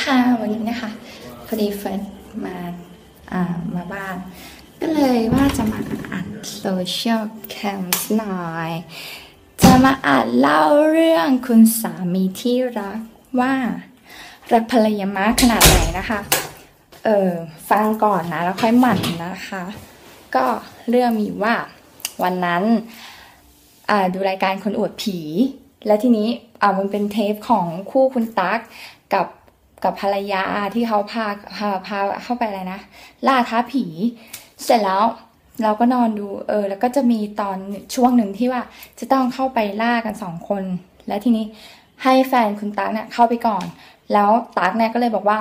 ค่ะวันนี้นะคะพอดีเฟิร์นมาอ่ามาบ้าน ก็เลยว่าจะมาอ่านโซเชียลแคมส์หน่อย จะมาอ่านเล่าเรื่องคุณสามีที่รักว่ารักภรรยามากขนาดไหนนะคะ เออฟังก่อนนะแล้วค่อยหมั่นนะคะ ก็เรื่องมีว่าวันนั้นอ่าดูรายการคนอวดผี แล้วทีนี้อ่ามันเป็นเทปของคู่คุณตั๊กกับ กับภรรยาที่เขาพาพาพาเข้าไปอะไรนะล่าท้าผี เสร็จแล้วเราก็นอนดูเออ แล้วก็จะมีตอนช่วงหนึ่งที่ว่าจะต้องเข้าไปล่ากันสองคน แล้วทีนี้ให้แฟนคุณตั๊กเนี่ยเข้าไปก่อน แล้วตั๊กเนี่ยก็เลยบอกว่า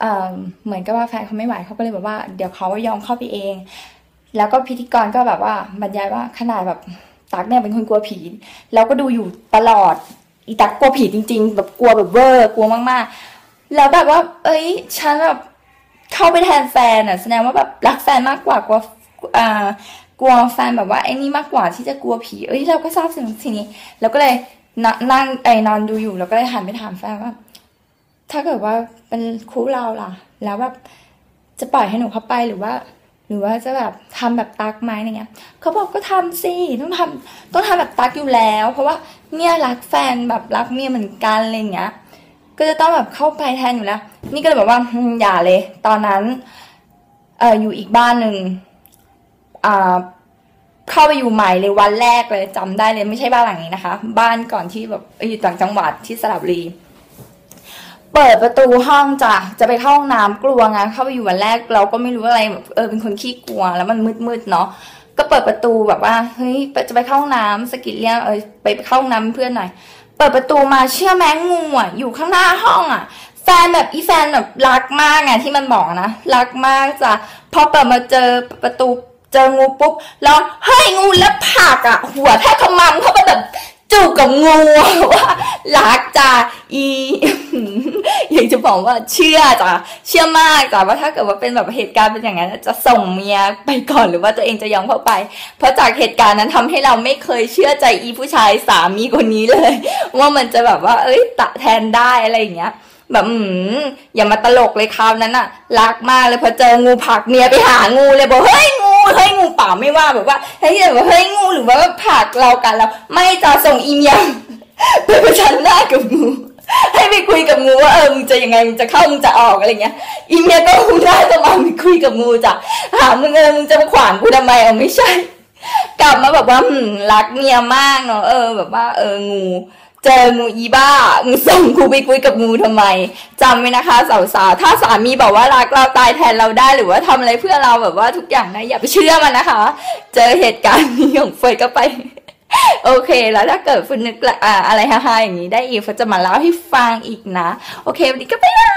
เออเหมือนกับว่าแฟนเขาไม่ไหวเขาก็เลยบอกว่าเดี๋ยวเขายอมเข้าไปเอง แล้วก็พิธีกรก็แบบว่าบรรยายว่าขนาดแบบตั๊กเนี่ยเป็นคนกลัวผี แล้วก็ดูอยู่ตลอด อีตั๊กกลัวผีจริง ๆ แบบกลัวแบบเวอร์กลัวมากๆ แล้วแบบว่า เอ้ย ฉันแบบเข้าไปแทนแฟนอะ แสดงว่าแบบรักแฟนมากกว่ากลัวอ่ากลัวแฟนแบบว่าไอ้นี่มากกว่าที่จะกลัวผี เอ้ยเราก็ทราบสิ่งทีนี้เราก็เลยนนั่งไอ้นอนดูอยู่เราก็เลยหันไปถามแฟนว่า ถ้าเกิดว่าเป็นคู่เราล่ะ แล้วแบบจะปล่อยให้หนูเข้าไปหรือว่า รือว่าจะแบบทำแบบตักไหมอะไรเงี้ยเขาบอกก็ทำสิต้องทำต้องทำแบบตักอยู่แล้ว เพราะว่าเนี่ยรักแฟนแบบรักเมียเหมือนกันอะไรเงี้ย ก็จะต้องแบบเข้าไปแทนอยู่แล้ว นี่ก็เลยแบบว่าอย่าเลย ตอนนั้นเอออยู่อีกบ้านหนึ่งอ่าเข้าไปอยู่ใหม่เลยวันแรกเลยจำได้เลยไม่ใช่บ้านหลังนี้นะคะ บ้านก่อนที่แบบอยอยู่ต่างจังหวัดที่สระบุรี เปิดประตูห้องจ้ะจะไปเข้าห้องน้ำกลัวไงเข้าไปอยู่วันแรกเราก็ไม่รู้อะไรแบบเออเป็นคนขี้กลัวแล้วมันมืดๆเนาะก็เปิดประตูแบบว่าเฮ้ยจะไปเข้าห้องน้ำสกิดเรียกเออไปเข้าห้องน้ำเพื่อนหน่อย เปิดประตูมาเชื่อแมงงูอะอยู่ข้างหน้าห้องอะแฟนแบบอีแฟนแบบรักมากไงที่มันบอกนะรักมากจ้ะพอเปิดมาเจอประตูเจองูปุ๊บแล้วเฮ้ยงูแล้วผักอะ หัวแทบขมำเข้าไปแบบ จูบกับงูว่ารักจ้ะอีอยากจะบอกว่าเชื่อจ้ะเชื่อมากจ้ะว่าถ้าเกิดว่าเป็นแบบเหตุการณ์เป็นอย่างนั้นจะส่งเมียไปก่อนหรือว่าตัวเองจะยอมเข้าไป เพราะจากเหตุการณ์นั้นทำให้เราไม่เคยเชื่อใจอีผู้ชายสามีคนนี้เลย ว่ามันจะแบบว่า เอ้ยตะแทนได้อะไรอย่างเงี้ยแบบอืมอย่ามาตลกเลยคราวนั้นอะรักมากเลยพอเจองูผักเมียไปหางูเลยบอกเฮ้ย เฮ้ยงูเปล่าไม่ว่าแบบว่าเฮ้ยแบบว่าเฮ้ยงูหรือว่าผักเรากันแล้วไม่จะส่งอีเมียไปประชันหน้ากับงูให้ไปคุยกับงูว่าเออมึงจะยังไงมึงจะเข้ามึงจะออกอะไรเงี้ยอีเมียก็คงได้จะมาไปคุยกับงูจ้ะถามมึงเออมึงจะมาขวางกูทำไมเอาไม่ใช่ กลับมาแบบว่าหืมรักเมียมากเนาะเออ แบบว่าเอองู เจองูอีบ้ามึงส่งกูไปคุยกับงูทำไมจำไว้นะคะสาวๆถ้าสามีบอกว่ารักเราตายแทนเราได้หรือว่าทำอะไรเพื่อเราแบบว่าทุกอย่างนะอย่าไปเชื่อมันนะคะ เจอเหตุการณ์นี้ของเฟยก็ไป โอเค แล้วถ้าเกิดฟุนนึกละอะไรฮ่าๆอย่างนี้ได้อีกเฟยจะมาเล่าให้ฟังอีกนะ โอเค วันนี้ก็ไปแล้ว